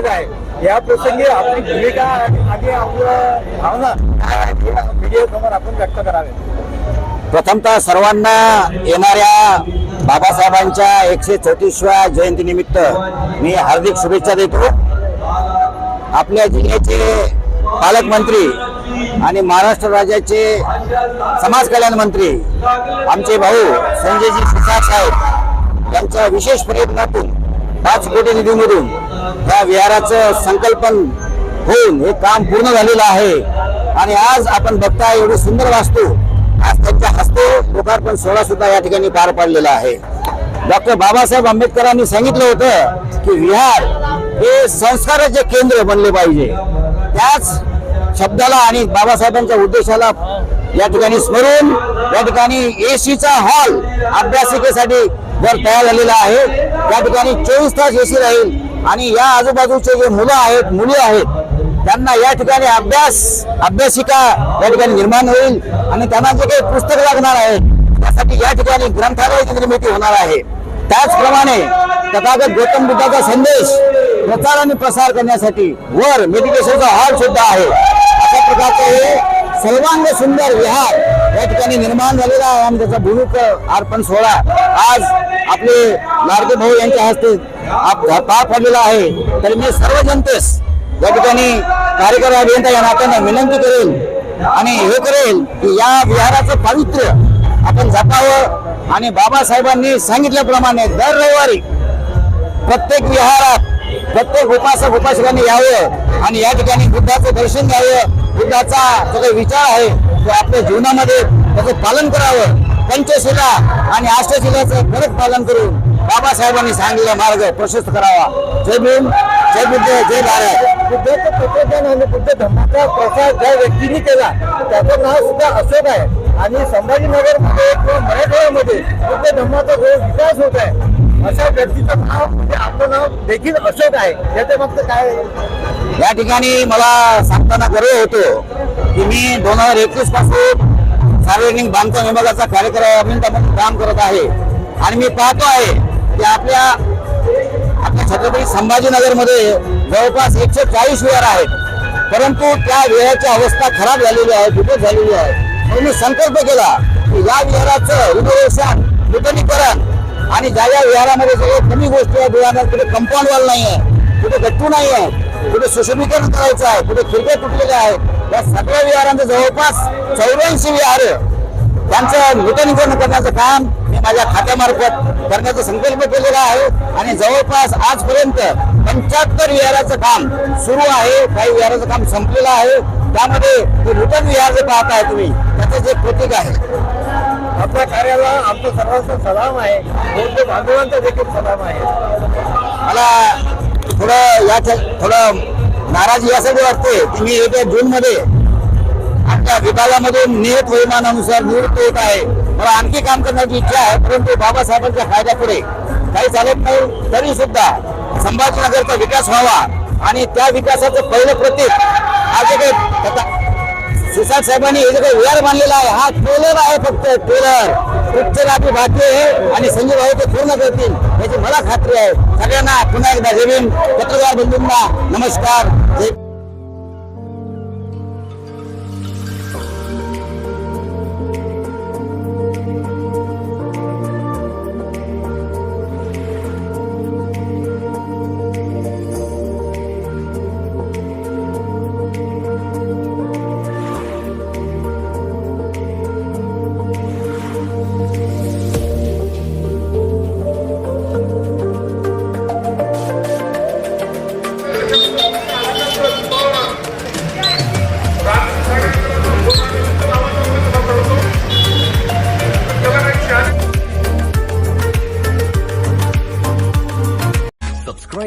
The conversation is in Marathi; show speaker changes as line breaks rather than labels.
आलेलं आहे. या प्रसंगी आपली भूमिका आणि आपलं भावना मीडिया समोर आपण व्यक्त करावे.
प्रथमतः सर्वांना येणाऱ्या बाबासाहेबांच्या एकशे चौतीसव्या जयंतीनिमित्त मी हार्दिक शुभेच्छा देतो. आपल्या जिल्ह्याचे पालकमंत्री आणि महाराष्ट्र राज्याचे समाज कल्याण मंत्री आमचे भाऊ संजयजी शिरसाट साहेब यांच्या विशेष प्रयत्नातून पाच कोटी निधीमधून या विहाराचं संकल्पन होऊन हे काम पूर्ण झालेलं आहे. आणि आज आपण बघता एवढी सुंदर वास्तू. आज त्यांच्या हस्ते लोकार्पण सोहळा सुद्धा या ठिकाणी पार पडलेला आहे. डॉक्टर बाबासाहेब आंबेडकरांनी सांगितलं होतं की विहार हे संस्काराचे केंद्र बनले पाहिजे. त्याच शब्दाला आणि बाबासाहेबांच्या उद्देशाला या ठिकाणी स्मरून या ठिकाणी एसीचा हॉल अभ्यासिकेसाठी जर तयार झालेला आहे. त्या ठिकाणी चोवीस तास एसी राहील. आणि या आजूबाजूचे जे मुलं आहेत मुली आहेत त्यांना या ठिकाणी अभ्यास अभ्यासिका या ठिकाणी निर्माण होईल आणि त्यांना जे काही पुस्तक लागणार आहे त्यासाठी या ठिकाणी ग्रंथालयाची निर्मिती होणार आहे. त्याचप्रमाणे तथागत गौतम बुद्धाचा संदेश प्रचार आणि प्रसार करण्यासाठी वर मेडिटेशनचा हॉल सुद्धा आहे. अशा प्रकारचे हे सर्वांग सुंदर विहार या ठिकाणी निर्माण झालेला आहे आणि त्याचा भूमिक अर्पण सोहळा आज आपले लाडके भाऊ यांच्या हस्ते आप- पार पडलेला आहे. तर मी सर्व जनतेस या ठिकाणी कार्यकारी अभियंता या नात्याने विनंती करेल आणि हे करेल की या विहाराचं पावित्र्य आपण जपावं आणि बाबासाहेबांनी सांगितल्याप्रमाणे दर रविवारी प्रत्येक विहारात प्रत्येक उपासक उपासकांनी यावं आणि या ठिकाणी बुद्धाचं दर्शन घ्यावं. बुद्धाचा जो काही विचार आहे आपल्या जीवनामध्ये त्याचं पालन करावं. पंचशिला आणि अष्टशिलाचं खरंच पालन करून बाबासाहेबांनी सांगितलेला मार्ग प्रशस्त करावा. जय भीम जय बुद्ध जय भारत.
बुद्धाचं तत्वज्ञान आणि बुद्ध धर्माचा प्रसार ज्या व्यक्तीने केला त्याचं नाव सुद्धा अशोक आहे. आणि संभाजीनगरमध्ये किंवा मराठवाड्यामध्ये बुद्ध धर्माचा जो विकास होत आहे अशा व्यक्तीचं नाव म्हणजे आपलं नाव देखील अशोक आहे. याच्या मागचं काय?
या ठिकाणी मला सांगताना गर्व होतो. की मी दोन हजार एकवीसपासून सार्वजनिक बांधकाम विभागाचा कार्यक्रम अभियंता म्हणून काम करत आहे. आणि मी पाहतो आहे की आपल्या आपल्या छत्रपती संभाजीनगरमध्ये जवळपास एकशे चाळीस विहार आहेत. परंतु त्या विहाराची अवस्था खराब झालेली आहे बिकट झालेली आहे. म्हणून मी संकल्प केला की या विहाराचं रिनोव्हेशन नूतनीकरण आणि ज्या ज्या विहारामध्ये सगळं कमी गोष्टी आहेत विहारात कुठे कंपाऊंड वॉल नाही आहे कुठे गट्टू नाही आहे कुठे सुशोभीकरण करायचं आहे कुठे खिडक्या तुटलेल्या आहेत या सगळ्या विहारांचं जवळपास चौऱ्याऐंशी विहार त्यांचं नूतनीकरण करण्याचं काम मी माझ्या खात्यामार्फत करण्याचा संकल्प केलेला आहे. आणि जवळपास आजपर्यंत पंच्याहत्तर विहाराचं काम सुरू आहे. काही विहाराचं काम संपलेलं आहे. त्यामध्ये ते नूतन विहार जे पाहताय तुम्ही त्याचं जे प्रतीक आहे.
आपल्या कार्याला आमचं सर्वांचा सलाम आहे. बौद्ध बांधवांचा देखील सलाम आहे.
मला थोडं या थोडं नाराजी यासाठी वाटते की मी येत्या जून मध्ये आपल्या विभागामधून नियत वैमानानुसार निवृत्त होत आहे. मला आणखी काम करण्याची इच्छा आहे परंतु बाबासाहेबांच्या फायद्यापुढे काही चालत नाही तरी सुद्धा संभाजीनगरचा विकास व्हावा आणि त्या विकासाचं पहिलं प्रतीक आज काही सुशांत साहेबांनी हे जे काही विहार बांधलेला आहे हा ट्रेलर आहे फक्त ट्रेलर पिक्चर आपली बाकी आहे आणि संजय भाऊ ते पूर्ण करतील याची मला खात्री आहे. सगळ्यांना पुन्हा एकदा जय भीम पत्रकार बंधूंना नमस्कार. जय